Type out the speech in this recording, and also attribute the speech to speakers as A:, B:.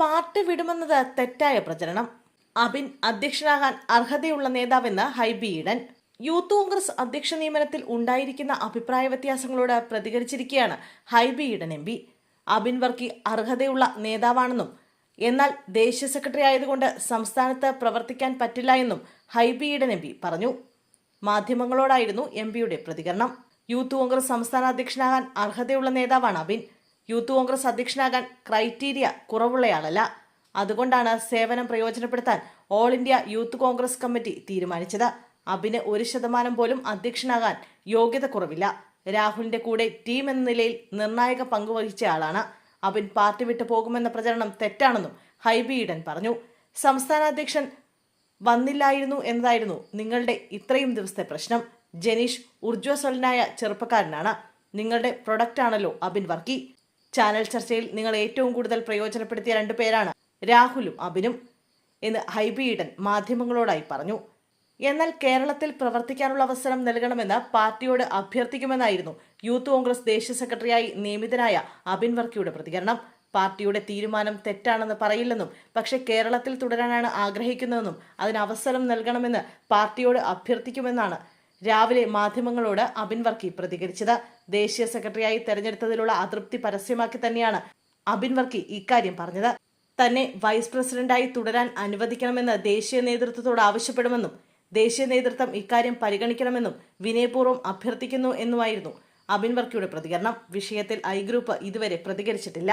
A: Party വിടുമെന്നത് തെറ്റായ പ്രചരണം. അബിൻ അധ്യക്ഷനാകാൻ അർഹതയുള്ള നേതാവെന്ന് ഹൈബി ഈഡൻ. യൂത്ത് കോൺഗ്രസ് അധ്യക്ഷ നിയമനത്തിൽ ഉണ്ടായിരിക്കുന്ന അഭിപ്രായ വ്യത്യാസങ്ങളോട് പ്രതികരിച്ചിരിക്കുകയാണ് ഹൈബി ഈഡൻ എം പി. അബിൻ വർക്കി അർഹതയുള്ള നേതാവാണെന്നും എന്നാൽ ദേശീയ സെക്രട്ടറി ആയതുകൊണ്ട് സംസ്ഥാനത്ത് പ്രവർത്തിക്കാൻ പറ്റില്ല എന്നും ഹൈബി ഈഡൻ എം പി പറഞ്ഞു. മാധ്യമങ്ങളോടായിരുന്നു എം പിയുടെ പ്രതികരണം. യൂത്ത് കോൺഗ്രസ് സംസ്ഥാന അധ്യക്ഷനാകാൻ അർഹതയുള്ള നേതാവാണ് അബിൻ. യൂത്ത് കോൺഗ്രസ് അധ്യക്ഷനാകാൻ ക്രൈറ്റീരിയ കുറവുള്ളയാളല്ല. അതുകൊണ്ടാണ് സേവനം പ്രയോജനപ്പെടുത്താൻ all India youth Congress committee തീരുമാനിച്ചത്. അബിന് ഒരു ശതമാനം പോലും അധ്യക്ഷനാകാൻ യോഗ്യത കുറവില്ല. രാഹുലിന്റെ കൂടെ ടീം എന്ന നിലയിൽ നിർണായക പങ്ക് വഹിച്ച ആളാണ് അബിൻ പാർട്ടി വിട്ടു പോകുമെന്ന പ്രചരണം തെറ്റാണെന്നും ഹൈബി ഈഡൻ പറഞ്ഞു. സംസ്ഥാന അധ്യക്ഷൻ വന്നില്ലായിരുന്നു എന്നതായിരുന്നു നിങ്ങളുടെ ഇത്രയും ദിവസത്തെ പ്രശ്നം. ജനീഷ് ഊർജ്വസ്വലനായ ചെറുപ്പക്കാരനാണ്. നിങ്ങളുടെ പ്രൊഡക്റ്റ് ആണല്ലോ അബിൻ വർക്കി ചാനൽ ചർച്ചയിൽ നിങ്ങൾ ഏറ്റവും കൂടുതൽ പ്രയോജനപ്പെടുത്തിയ രണ്ടു പേരാണ് രാഹുലും അബിനും എന്ന് ഹൈബി ഈഡൻ മാധ്യമങ്ങളോടായി പറഞ്ഞു. എന്നാൽ കേരളത്തിൽ പ്രവർത്തിക്കാനുള്ള അവസരം നൽകണമെന്ന് പാർട്ടിയോട് അഭ്യർത്ഥിക്കുമെന്നായിരുന്നു യൂത്ത് കോൺഗ്രസ് ദേശീയ സെക്രട്ടറിയായി നിയമിതനായ അബിൻ വർക്കിയുടെ പ്രതികരണം. പാർട്ടിയുടെ തീരുമാനം തെറ്റാണെന്ന് പറയില്ലെന്നും പക്ഷേ കേരളത്തിൽ തുടരാനാണ് ആഗ്രഹിക്കുന്നതെന്നും അതിന് അവസരം നൽകണമെന്ന് പാർട്ടിയോട് അഭ്യർത്ഥിക്കുമെന്നാണ് രാവിലെ മാധ്യമങ്ങളോട് അബിൻ വർക്കി പ്രതികരിച്ചത്. ദേശീയ സെക്രട്ടറിയായി തെരഞ്ഞെടുത്തതിലുള്ള അതൃപ്തി പരസ്യമാക്കി തന്നെയാണ് അബിൻ വർക്കി ഇക്കാര്യം പറഞ്ഞത്. തന്നെ വൈസ് പ്രസിഡന്റായി തുടരാൻ അനുവദിക്കണമെന്ന് ദേശീയ നേതൃത്വത്തോട് ആവശ്യപ്പെടുമെന്നും ദേശീയ നേതൃത്വം ഇക്കാര്യം പരിഗണിക്കണമെന്നും വിനയപൂർവം അഭ്യർത്ഥിക്കുന്നു എന്നുമായിരുന്നു അബിൻ വർക്കിയുടെ പ്രതികരണം. വിഷയത്തിൽ ഐ ഗ്രൂപ്പ് ഇതുവരെ പ്രതികരിച്ചിട്ടില്ല.